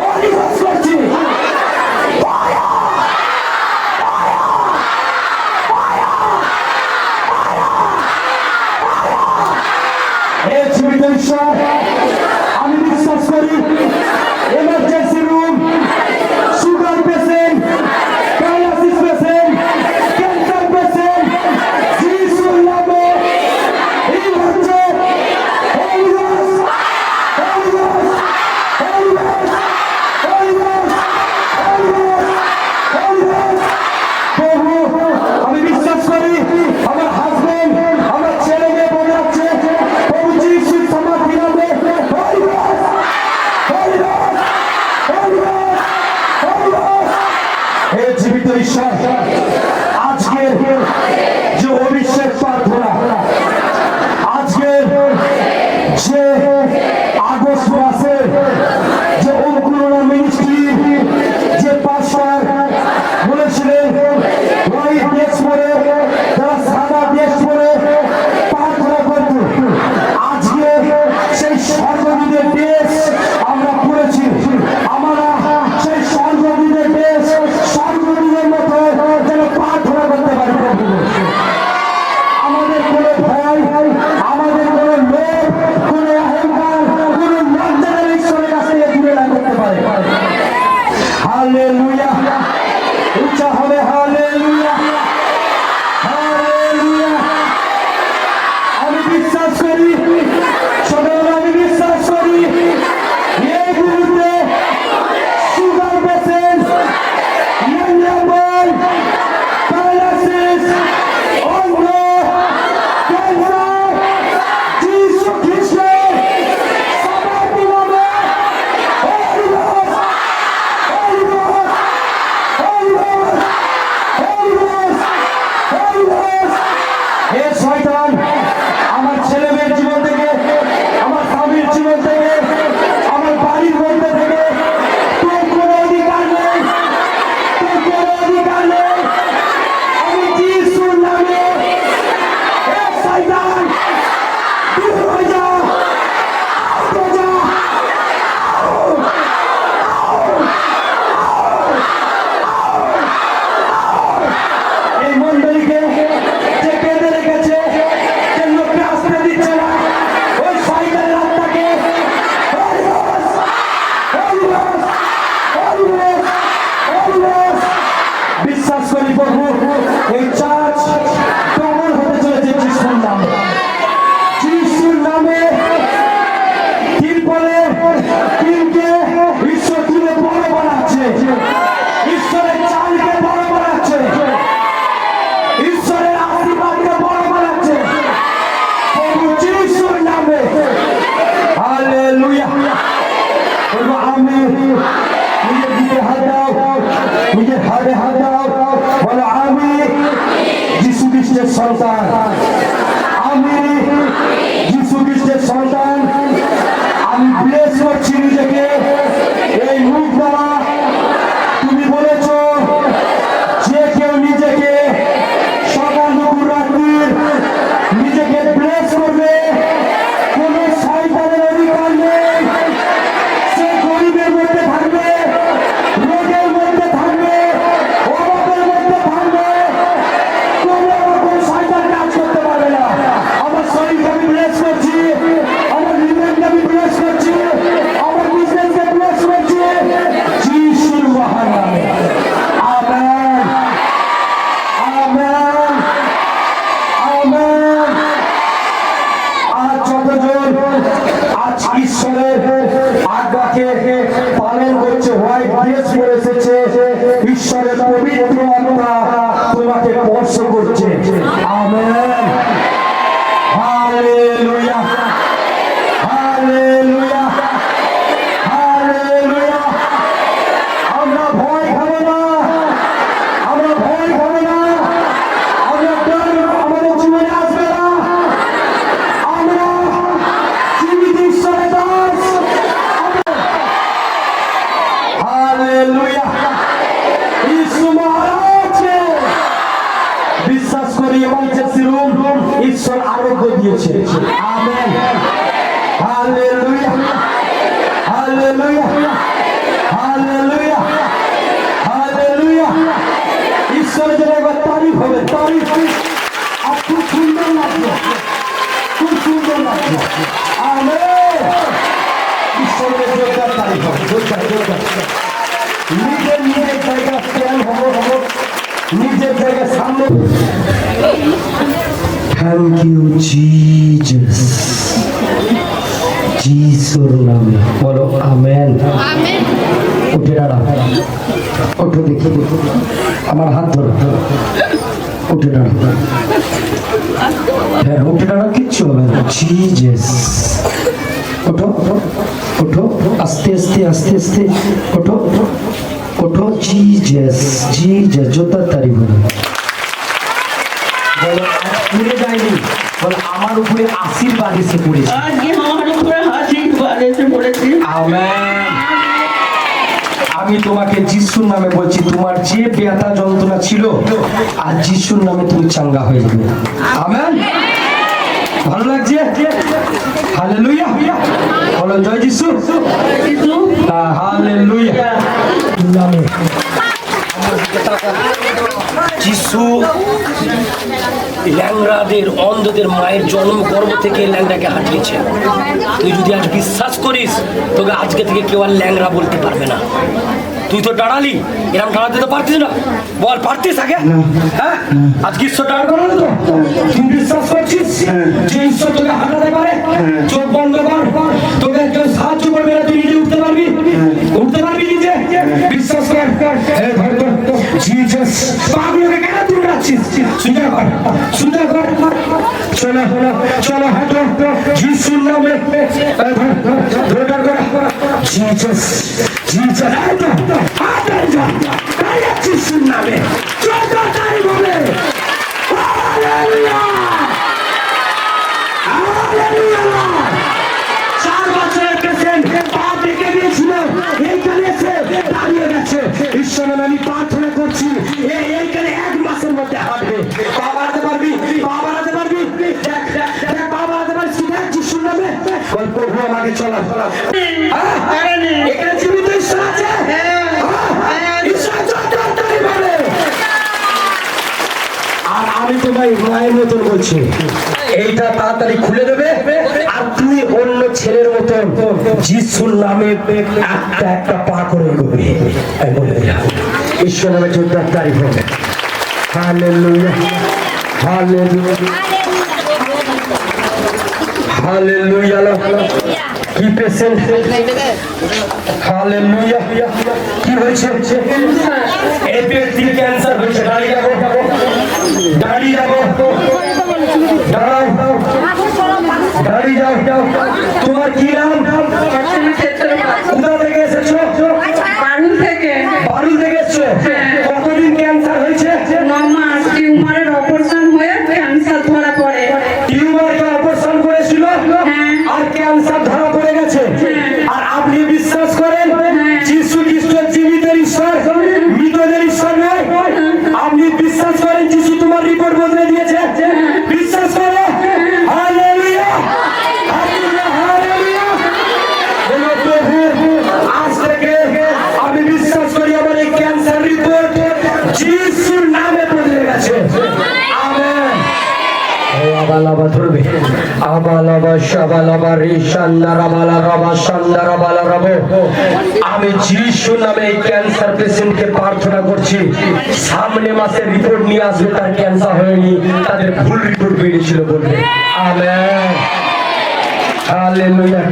পরিহাস করছি এ শয়তান সন্তান দিয়েছে। Amen. Hallelujah. Hallelujah. Hallelujah. Hallelujah. ঈশ্বরের জন্য একবার তারিফ হবে, তারিফ আর খুব সুন্দর লাগল খুব সুন্দর লাগল আমেন। ঈশ্বরের জোরদার তারিফ হবে। জোরদার জোরদার। নিজের নিজের জায়গা স্ট্যান্ড হব হব। নিজের জায়গা সামনে থ্যাংক ইউ জিজাস যিশুর নামে বলো আমেন। উঠে দাঁড়া। ওঠো দেখি। আমার হাত ধরো। উঠে দাঁড়া। হ্যাঁ উঠে দাঁড়া কিচ্ছু হবে না। জিজাস ওঠো ওঠো আস্তে আস্তে আস্তে আস্তে। ওঠো ওঠো। জিজাস জিজাস জোতার তারিখ বলো। যায়নি বলো আমার উপরে আশীর্বাদ এসে পড়েছে। আজকে আমার উপরে হাসি বাড়িতে পড়েছে। আমেন। আমি তোমাকে যিশুর নামে বলছি তোমার যে ব্যথা যন্ত্রণা ছিল আর যিশুর নামে তুমি চাঙ্গা হয়ে যাবে। আমেন। ভালো লাগছে? হালেলুয়া। বলো জয় যিশু। হালেলুয়া। নামে যিশু ল্যাংড়াদের অন্ধদের মায়ের জন্ম গর্ভ থেকে ল্যাংড়াকে হাঁটিয়েছে তুই যদি আজ বিশ্বাস করিস তোকে আজকে থেকে কেউ আর ল্যাংড়া বলতে পারবে না। তুই তো দাঁড়ালি এরকম দাঁড়াতে তো পারতিস না। বল পারতিস আগে? হ্যাঁ? আজকে ঈশ্বর দাঁড় করালো তো তুই বিশ্বাস করছিস যে ঈশ্বর তোকে হাঁটাতে পারে? চোখ বন্ধ কর। তোকে একজন সাহায্য করবে না তুই নিজে উঠতে পারবি? উঠতে পারবি নিজে? বিশ্বাস কর। জিসাস পাগলকে কেন তুই রাখছিস? সুন্দর কর সুন্দর কর চলো চলো হাঁটো যিশুর নামে ধরে কর জিসাস জিসাস হাঁটো হাঁটো যা যিশুর নামে। মতন বলছি এইটা তাড়াতাড়ি খুলে দেবে আর তুই অন্য ছেলের মতন যিশুর নামে একটা একটা পা করে দিলাম। ঈশ্বর নামে তারিখ হবে হালেলুয়া। হালেলুয়া। হালেলুয়া কি পেশেন্ট? হালেলুয়া। কি হয়েছে? এই ব্যক্তির ক্যান্সার হয়েছে দাঁড়িয়ে যাব দাঁড়াও। দাঁড়িয়ে যাও যাও। তোমার কি নাম? কোথা থেকে এসেছ? বাড়ি থেকে। বাড়ি থেকে এসছো? কতদিন ক্যান্সার হয়েছে? মামা টিউমারের অপারেশন হয়ে ক্যান্সার ধরা পড়ে। টিউমারকে অপারেশন করেছিল? আর ক্যান্সার ধরা পড়ে গেছে আর আপনি বিশ্বাস করেন যিশু খ্রিস্ট জীবিতের ঈশ্বর মৃতদের ঈশ্বর নয় আপনি বিশ্বাস করেন যিশু তোমার রিপোর্ট বদলে দিয়েছে বিশ্বাস করো হালেলুয়া হালেলুয়া হালেলুয়া বলো প্রভু আজ থেকে আমি বিশ্বাস করি আমার এই ক্যান্সার রিপোর্ট যিশুর নামে বদলে গেছে আমেন আবালাবা ধরবে। আবালাবা প্রার্থনা করছি। সামনে মাসে রিপোর্ট নিয়ে আসবে, তার ক্যান্সার হয়নি, তাদের ভুল রিপোর্ট বেরিয়েছিল বলবে। আমেন।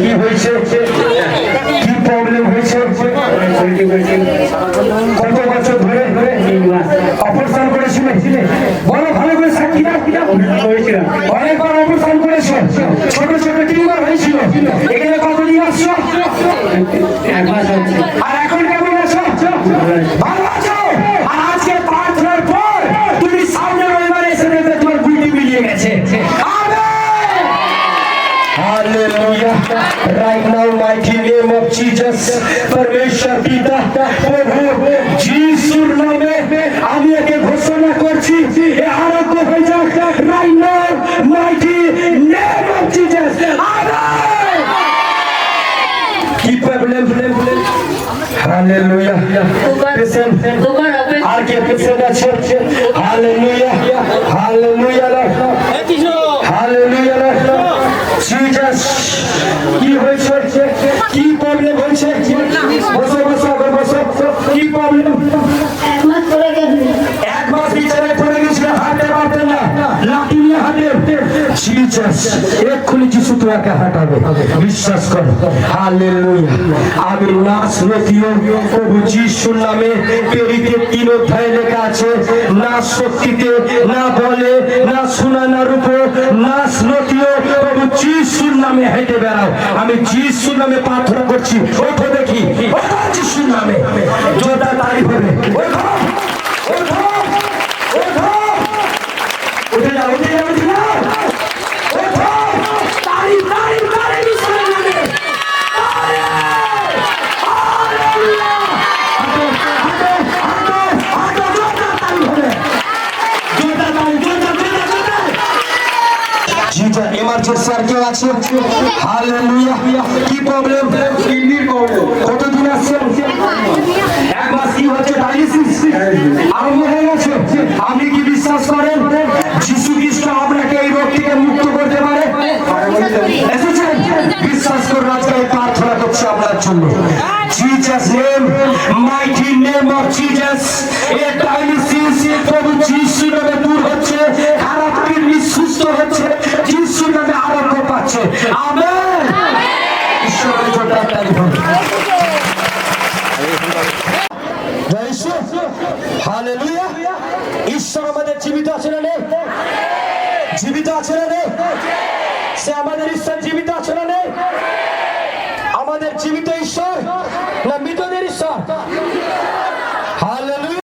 কি হয়েছে? কি প্রবলেম হয়েছে কত বছর ধরে অপারেশন করেছিলে বলো ভালো করে সাক্ষী দাও করেছিলাম অনেকবার অপারেশন করেছ ছোট ছোট টিউমার হয়েছিল এখানে কতদিন আসছো আর এখন কেমন আছো ভালো আছো আর আজকে প্রার্থনার পর তুমি সামনে রবিবার এসে দেখবে তোমার গুটি মিলিয়ে গেছে amen Hallelujah. Right now, mighty name বিশ্বাস পরমেশ্বর পিতা প্রভু যিশুর নামে আমি একে ঘোষণা করছি আরোগ্য হয়ে যাক right now mighty name of Jesus amen. কি প্রবলেম প্রবলেম হালেলুয়া পেশেন্ট আর কে পেশেন্ট আছে? হালেলুয়া হালেলুয়া হালেলুয়া জিজাস কি হয়েছে? কি প্রবলেম হয়েছে? বসে বসে বসো। কি প্রবলেম এক মাস পরে গেছে এক মাস বিচারে পড়ে গেছিল হাঁটতে পারতেন না লাঠি নিয়ে হাঁটে জিজাস এক্ষুনি যিশু তোমাকে হাঁটাবে। বিশ্বাস কর। হালেলুয়া আমি নাচ নথিও প্রভু যিশুর নামে পেরিতে তিন অধ্যায়ে লেখা আছে, না শক্তিতে, না বলে, না শোনা না রূপ না নথিও প্রভু যিশুর নামে হেঁটে বেড়াও। আমি যিশুর নামে প্রার্থনা করছি, ওঠো দেখি, ওঠো যিশুর নামে। জোরদার তারি হবে, ওঠো ওঠো উঠে যাও উঠে যাও উঠে যাও ওঠো তারি তারি তারি যিশুর নামে তারি! হালেলুয়া! হাঁটো, হাঁটো, হাঁটো, হাঁটো, জোরদার তালি হবে। জোরদার তালি, জোরদার, জোরদার, জোরদার। জিটা আর কেউ আছে? হালেলুয়া কি প্রবলেম কিডনির প্রবলেম কতদিন আসছে এক মাস কি হচ্ছে? ডায়ালিসিস আরম্ভ হয়ে গেছে। আপনি কি বিশ্বাস করেন? যিশু খ্রিস্ট আপনাকে এই রোগ থেকে মুক্ত করতে পারে? এসেছেন বিশ্বাস করুন আজকে প্রার্থনা করছি আপনার জন্য। Jesus name mighty name of Jesus A dialysis প্রভু যিশু নামে দূর হচ্ছে খারাপ কিডনি সুস্থ হচ্ছে যিশু নামে আরোগ্য পাচ্ছে আমেন ঈশ্বরের জন্য তালি হবে জয় ঈশ্বর হালেলুয়া ঈশ্বর আমাদের জীবিত আছে না নেই জীবিত আছে না নেই সে আমাদের ঈশ্বর জীবিত আছে না